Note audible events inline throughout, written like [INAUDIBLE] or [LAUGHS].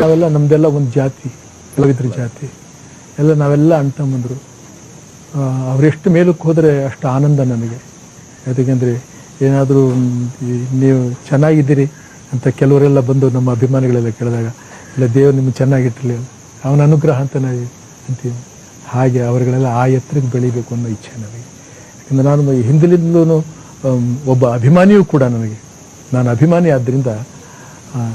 ನಾವೆಲ್ಲ ನಮ್ದೆಲ್ಲ ಒಂದು ಜಾತಿ ಕಲಾವಿದ್ರ ಜಾತಿ. ಎಲ್ಲ ನಾವೆಲ್ಲ ಆ, ಅವರೆಷ್ಟು ಮೇಲಕ್ಕೆ ಹೋದರೆ ಅಷ್ಟು ಆನಂದ ನನಗೆ ಯಾಕೆಂದರೆ ಏನಾದರೂ ನೀವು ಚೆನ್ನಾಗಿದ್ದೀರಿ ಅಂತ ಕೆಲವರೆಲ್ಲ ಬಂದು ನಮ್ಮ ಅಭಿಮಾನಿಗಳೆಲ್ಲ ಕೇಳಿದಾಗ ಇಲ್ಲ ದೇವರು ನಿಮ್ಗೆ ಚೆನ್ನಾಗಿಟ್ಟಿರಲಿ ಅವನ ಅನುಗ್ರಹ ಅಂತ ನಾವು ಅಂತೀವಿ ಹಾಗೆ ಅವರುಗಳೆಲ್ಲ ಆ ಎತ್ತರಕ್ಕೆ ಬೆಳಿಬೇಕು ಅನ್ನೋ ಇಚ್ಛೆ ನನಗೆ ಯಾಕಂದರೆ ನಾನು ಹಿಂದಿಲಿಂದಲೂ ಒಬ್ಬ ಅಭಿಮಾನಿಯೂ ಕೂಡ ನನಗೆ. ನಾನು ಅಭಿಮಾನಿ ಆದ್ದರಿಂದ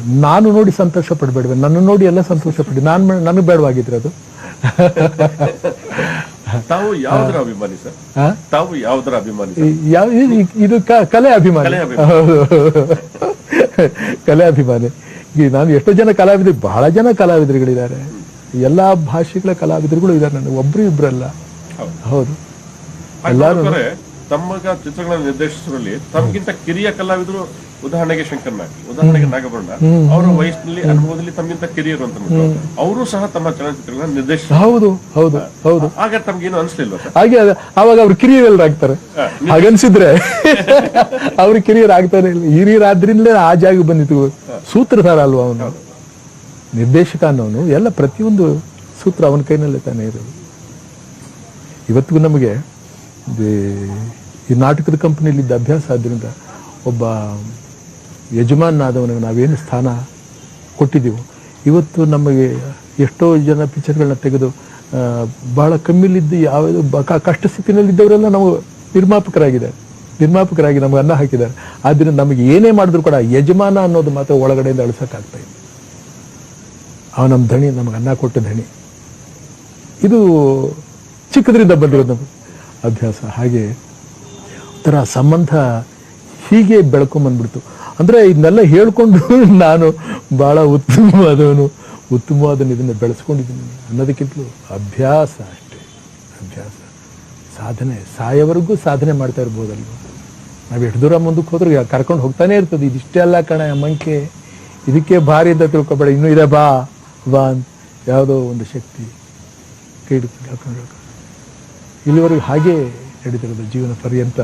ನಾನು ನೋಡಿ ಸಂತೋಷ ಪಡಬೇಡವೆ. ನನ್ನ ನೋಡಿ ಎಲ್ಲ ಸಂತೋಷ ಪಡಿ. ನಾನು ನನಗೆ ಬೇಡವಾಗಿದ್ರೆ ಅದು. [LAUGHS] ತಾವು ಯಾವ್ದ್ರ ಅಭಿಮಾನಿ ಸರ್? ತಾವು ಯಾವ್ದ್ರ ಅಭಿಮಾನಿ ಈ ಯಾವ ಇದು- ಕಲೆ ಅಭಿಮಾನಿ. ಕಲೆ ಅಭಿಮಾನಿ. ಹೌದು. [LAUGHS] ಕಲೆ ಅಭಿಮಾನಿ. ಈಗ ನಾನು ಎಷ್ಟೋ ಜನ ಕಲಾವಿದರು ಬಹಳ ಜನ ಕಲಾವಿದರುಗಳಿದ್ದಾರೆ. ಎಲ್ಲಾ ಭಾಷೆಗಳ ಕಲಾವಿದರುಗಳು ಇದ್ದಾರೆ ನನಗೆ ಒಬ್ರು ಇಬ್ರಲ್ಲ. ಹೌದು. ಹೌದು. ಹಾಗಾದ್ರೆ ತಮ್ಮಗ ಚಿತ್ರಗಳ ನಿರ್ದೇಶಿಸುವಲ್ಲಿ ತಮ್ಗಿಂತ ಕಿರಿಯ ಕಲಾವಿದರು ಉದಾಹರಣೆಗೆ ಶಂಕರ್ ನಾಗಿ ಉದಾಹರಣೆಗೆ ನಾಗಭರಣ ಅವರ ವಯಸ್ಸಿನಲ್ಲಿ ಅನುಭವದಲ್ಲಿ ತಮ್ಗಿಂತ ಕಿರಿಯರು ಅಂತ ಅವರು ಸಹ ತಮ್ಮ ಚಲನಚಿತ್ರಗಳನ್ನ ನಿರ್ದೇಶ ಹೌದು ಹೌದು ಹೌದು. ಆಗ ತಮ್ಗೇನು ಏನು ಸರ್. ಹಾಗೆ ಅವಾಗ ಅವ್ರು ಕಿರಿಯರಾಗ್ತಾರೆ ಹಾಗನ್ಸಿದ್ರೆ [LAUGHS] ಅವ್ರ ಕಿರಿಯರಾಗ್ತಾನೆ ಇಲ್ಲ ಹಿರಿಯರಾದ್ರಿಂದಲೇ ಆ ಜಾಗ ಬಂದಿತ್ತು. ಸೂತ್ರಧಾರ ಅಲ್ವಾ ಅವನು? ನಿರ್ದೇಶಕ ಅನ್ನೋನು ಎಲ್ಲ ಪ್ರತಿಯೊಂದು ಸೂತ್ರ ಅವನ ಕೈನಲ್ಲೇ ತಾನೇ ಇರೋದು. ಇವತ್ತಿಗೂ ನಮಗೆ ಈ- ನಾಟಕದ ಕಂಪನಿಯಲ್ಲಿದ್ದ ಅಭ್ಯಾಸ ಆದ್ದರಿಂದ ಒಬ್ಬ ಯಜಮಾನಾದವನಿಗೆ ನಾವೇನು ಸ್ಥಾನ ಕೊಟ್ಟಿದ್ದೀವೋ, ಇವತ್ತು ನಮಗೆ ಎಷ್ಟೋ ಜನ ಪಿಕ್ಚರ್ಗಳನ್ನ ತೆಗೆದು ಬಹಳ ಕಮ್ಮಿಲಿದ್ದು ಕ- ಕಷ್ಟ ಸ್ಥಿತಿನಲ್ಲಿದ್ದವರೆಲ್ಲ ನಾವು ನಿರ್ಮಾಪಕರಾಗಿದ್ದಾರೆ. ನಿರ್ಮಾಪಕರಾಗಿ ನಮಗೆ ಅನ್ನ ಹಾಕಿದ್ದಾರೆ. ಆದ್ದರಿಂದ ನಮಗೆ ಏನೇ ಮಾಡಿದ್ರು ಕೂಡ ಯಜಮಾನ ಅನ್ನೋದು ಮಾತ್ರ ಒಳಗಡೆಯಿಂದ ಅಳಿಸೋಕ್ಕಾಗ್ತಾ ಇದೆ ಅವ ನಮ್ಮ ಧಣಿ, ನಮಗೆ ಅನ್ನ ಕೊಟ್ಟ ಧಣಿ. ಇದು ಚಿಕ್ಕದ್ರಿಂದ ಬಂದಿರೋದು ನಮಗೆ. ಅಭ್ಯಾಸ. ಹಾಗೆ ಒಂಥರ ಸಂಬಂಧ ಹೀಗೆ ಬೆಳ್ಕೊಂಬಂದ್ಬಿಡ್ತು ಅಂದರೆ ಇದನ್ನೆಲ್ಲ ಹೇಳ್ಕೊಂಡು [LAUGHS] ನಾನು ಭಾಳ ಉತ್ತಮವಾದವನು ಉತ್ತಮವಾದನು ಇದನ್ನು ಬೆಳೆಸ್ಕೊಂಡಿದ್ದೀನಿ ಅನ್ನೋದಕ್ಕಿಂತಲೂ ಅಭ್ಯಾಸ ಅಷ್ಟೇ. ಅಭ್ಯಾಸ. ಸಾಧನೆ. ಸಾಯವರೆಗೂ ಸಾಧನೆ ಮಾಡ್ತಾ ಇರ್ಬೋದಲ್ವ? ನಾವು ಎಷ್ಟು ದೂರ ಮುಂದಕ್ಕೆ ಹೋದ್ರೆ ಕರ್ಕೊಂಡು ಹೋಗ್ತಾನೆ ಇರ್ತದೆ. ಇದಿಷ್ಟೇ ಅಲ್ಲ ಕಣ ಮಂಕೆ. ಇದಕ್ಕೆ ಭಾರಿ ಅಂತ ತಿಳ್ಕೊಬೇಡ. ಇನ್ನೂ ಇದೆ ಬಾ ಬಾ ಅಂತ. ಯಾವುದೋ ಒಂದು ಶಕ್ತಿ. ಕೈ ಹಿಡ್ಕೊಂಡು. ಇಲ್ಲಿವರೆಗೂ ಹಾಗೆ ನಡೀತಿರೋದು ಜೀವನ ಪರ್ಯಂತ